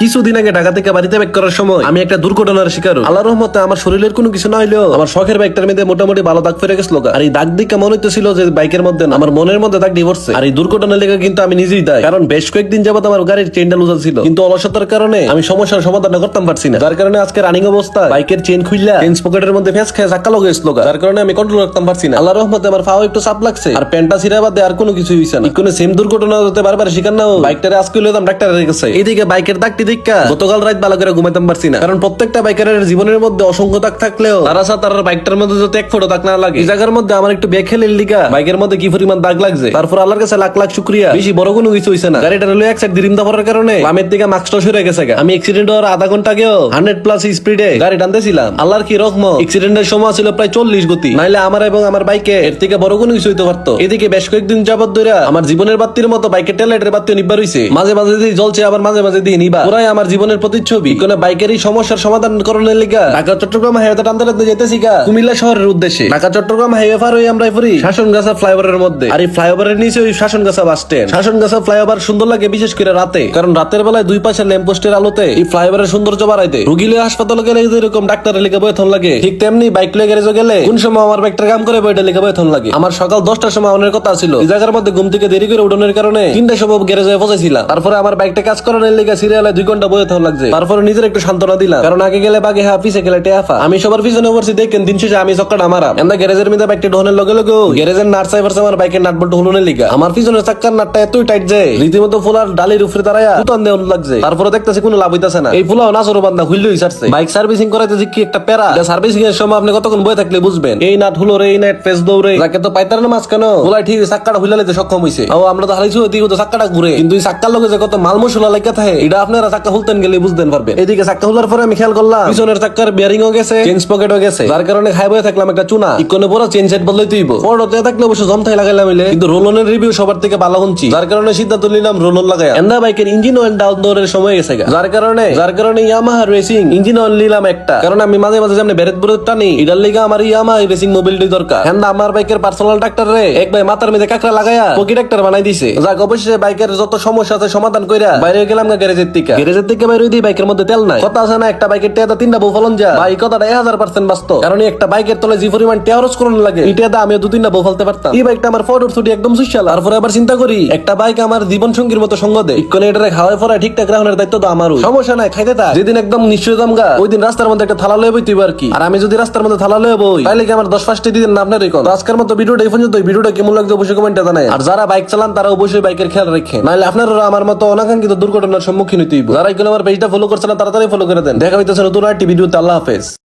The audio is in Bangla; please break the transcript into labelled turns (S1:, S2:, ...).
S1: কিছুদিন আগে ঢাকা থেকে বাড়িতে ব্যাক করার সময় আমি একটা দুর্ঘটনার শিকার হই। আল্লাহর রহমতে আমার শরীরের কোনো কিছু না হইলেও আমার শখের বাইকটার মধ্যে মোটামুটি ভালো দাগ ফিরে গেছিল আর এই দাগ দিকে মনে হইতেছিল যে বাইকের মধ্যে আমার মনের মধ্যে দাগ ডিভোর্সে আর এই দুর্ঘটনা লেগে কিন্তু আমি নিজেই দায়। কারণ বেশ কয়েকদিন যাবত আমার গাড়ির চেনটা লুজা ছিল কিন্তু অলসতার কারণে আমি সমস্যার সমাধান করতাম পারছি না। যার কারণে আজকে রানিং অবস্থা বাইকের চেন খুললা চেন পকেটের মধ্যে ফেস খেয়ে চাক্কা লগে গেছিল যার কারণে আমি কন্ট্রোল রাখতাম পারছি না। আল্লাহর রহমতে আমার ফাও একটু চাপ লাগছে। আর প্যান্টটা ছিঁড়া বাদে আর কোনো কিছু হইছে না। কোনো সেম দুর্ঘটনা হতে বারবার শিকার না। বাইকটারে আজকে লইতাম ডাক্তারের কাছে। বাইকের দাগটি দেখা গতকাল রাত ভালো করে ঘুমাইতাম পারছি না। কারণ প্রত্যেকটা বাইকারের জীবনের মধ্যে অসংখ্য দাগ থাকলেও তারা সা তার বাইকটার মধ্যে যদি এক ফোটো দাগ না লাগে। এই জায়গার মধ্যে আমার একটু বেখেলের লিগা। বাইকের মধ্যে কি পরিমাণ দাগ লাগছে? তারপর আল্লাহর কাছে লাখ লাখ শুক্রিয়া। বেশি বড় কোনো কিছু হইছে না। গাড়িটা হলো এক সাইড দিরিমদা পড়ার কারণে বামের দিকে মাস্কটা সরে গেছে আমি অ্যাক্সিডেন্ট হওয়ার আধা ঘণ্টা আগেও হান্ড্রেড প্লাস স্পিডে গাড়ি টানতেছিলাম। আল্লাহর কি রকম অ্যাক্সিডেন্টের সময় ছিল প্রায় চল্লিশ গতি। নাইলে আমার এবং আমার বাইকে এর থেকে বড় কোনো কিছু হইতে পারতো। এদিকে বেশ কয়েকদিন যাবত ধরে আমার জীবনের বাতির মতো বাইকের টেলাইটের বাতি নিবার হইছে। মাঝে মাঝে দিয়ে জ্বলছে আবার মাঝে মাঝে দিয়ে নিবা। পুরাই আমার জীবনের প্রতিচ্ছবি। কোন বাইকের এই সমস্যার সমাধান করণের লিগা। ঢাকা, চট্টগ্রাম হাইওয়ে টানতে টানতে যেতেছি গা কুমিল্লা শহরের উদ্দেশ্যে। ঢাকা, চট্টগ্রাম হাইওয়ে পার হয়ে আমরা ফুরি শাসনগাছা ফ্লাইওভারের মধ্যে। আর এই ফ্লাইওভারের নিচে ওই Shasongacha bus stand Shasongacha flyover সুন্দর লাগে, বিশেষ করে রাতে। কারণ রাতের বেলায় দুই পাশে ল্যাম্প পোস্টের আলোতে এই ফ্লাইওভারের সৌন্দর্য বাড়াইতে। রুগীলে হাসপাতালে গেলে যেরকম ডাক্তারের লিখে বয়থন লাগে, ঠিক তেমনি বাইক লয়ে গ্যারেজে গেলে কোন সময় আমার বাইকটার কাম করে বইটা লিখে বয়থন লাগে। আমার সকাল দশটার সময় অনেক কথা ছিল। এই জায়গার মধ্যে ঘুম থেকে দেরি করে উঠোনের কারণে তিনটা সময় গ্যারেজে পৌঁছেছিলাম তারপরে আমার বাইকটা কাজ করানোর লিগে সিরিয়ালে দুই ঘণ্টা বয়থন লাগছে। তারপরে নিজের একটু সান্ত্বনা দিলাম। কারণ আগে গেলে বাগে হ্যাঁ পিছে গেলে টেফা আমি সবার পিছনে বসছি দেখেন দিন শেষে আমি চক্কাটা মারাম। এমন গ্যারেজের মধ্যে বাইকটা ঢোনের লগে লগে গ্যারেজের নাট সাইবার আমার বাইকের নাট বল্ট হলুনের লিগা। আমার পিছনের চাক্কার নাটটা এতই টাইট যে, রীতিমতো ফুলার ডালির উপরে দাঁড়ায়া উতান দেওয়ান লাগছে। তারপরে দেখতেছি কোনো লাভ হইতাছে না। এই ফুলাও নাচর বান্ধা খুললেই ছাড়ছে। বাইক সার্ভিসিং করাইতে যে কি একটা প্যারা? সার্ভিসিং এর সময় আপনি কতক্ষণ বয়ে থাকলে বুঝবেন। এই নাট হলো রে, এই নাট ফেস দৌড়ে। যাকে তো পাইতার না মাছ কেন ফুলাই ঠিক চাক্কাটা লাইতে সক্ষম হইছে। ও, আমরা তো হারাইছি ওই তো চাক্কাটা ঘুরে। কিন্তু এই চাক্কার লগে যে কত মাল মশলা লাগা থাকে, এটা আপনারা খুলতেন গেলে বুঝতেন পারবেন। এদিকে খোলার পরে আমি খেয়াল করলাম। পিছনের বেয়ারিং ও গেছে। চেঞ্জ পকেটও গেছে। যার কারণে খাই বয়ে থাকলাম একটা চুনা। ইকোনে পুরো চেঞ্জ সেট বদলাই তুইব পরতে থাকলে অবশ্য জমথাই লাগাইলাম কিন্তু রোলনের রিভিউ সবার থেকে ভালো যার কারণে সিদ্ধান্ত নিলাম রোলন লাগাই এন্দা বাইকের ইঞ্জিন অয়েল ডাউন দৌড়ের সময় গেছে যার কারণে যার কারণে ইয়ামাহা রেসিং ইঞ্জিন অয়েল নিলাম একটা। কারণ আমি মাঝে মাঝে যেমন বেরেত বুরেত টানি এটার লিগা আমার ইয়ামাহা রেসিং মোবিলটি দরকার। এন্দা আমার বাইকের পার্সোনাল ডাক্তার রে। এক ভাই মাথার মধ্যে কাকড়া লাগায়া পকি ডাক্তার বানাই দিছে। যাক অবশ্যই বাইকের যত সমস্যা আছে সমাধান কইরা বাইরে গেলাম গা গ্যারেজের থেকে। গ্যারেজের থেকে বাইকের মধ্যে তেল নাই। কথা আছে না, একটা বাইকের তিনটা কথাটা এক হাজার পার্সেন্ট বাস্তব। কারণ একটা বাইকের তলে যে পরিমাণ করুন লাগে এটা আমি দু তিনটা পারতাম। এই বাইকটা আমার ছুটি একদম সুশাল তারপরে আবার চিন্তা করি, একটা বাইক আমার জীবন সঙ্গীর মতো সঙ্গ দেয়। ইকোনে এটারে খাওয়াই পরে ঠিকঠাক রাখনের দায়িত্ব তো আমারও। সমস্যা নাই, খাইতে থাক। যেদিন একদম নিশ্চয় দাম গা, ওই দিন রাস্তার মধ্যে একটা থালা লয়ে আর কি। আর আমি যদি রাস্তার মধ্যে থালা লয়ে বই তাহলে কি আমার দশ পাঁচটি দিন না আপনার আজকের মতো ভিডিওটা এই পর্যন্ত ভিডিওটা কেমন লাগছে অবশ্যই কমেন্টে জানাই আর যারা বাইক চালান, তারা অবশ্যই বাইকের খেয়াল রাখে নাহলে আপনারা আমার মতো অনাকাঙ্ক্ষিত দুর্ঘটনার সম্মুখীন হইতে হইব। যারা এগুলো আমার পেজটা ফলো করছে না, তাড়াতাড়ি ফলো করে দেন। দেখা হইতেছে নতুন আর টিভি ভিডিওতে আল্লাহ হাফেজ।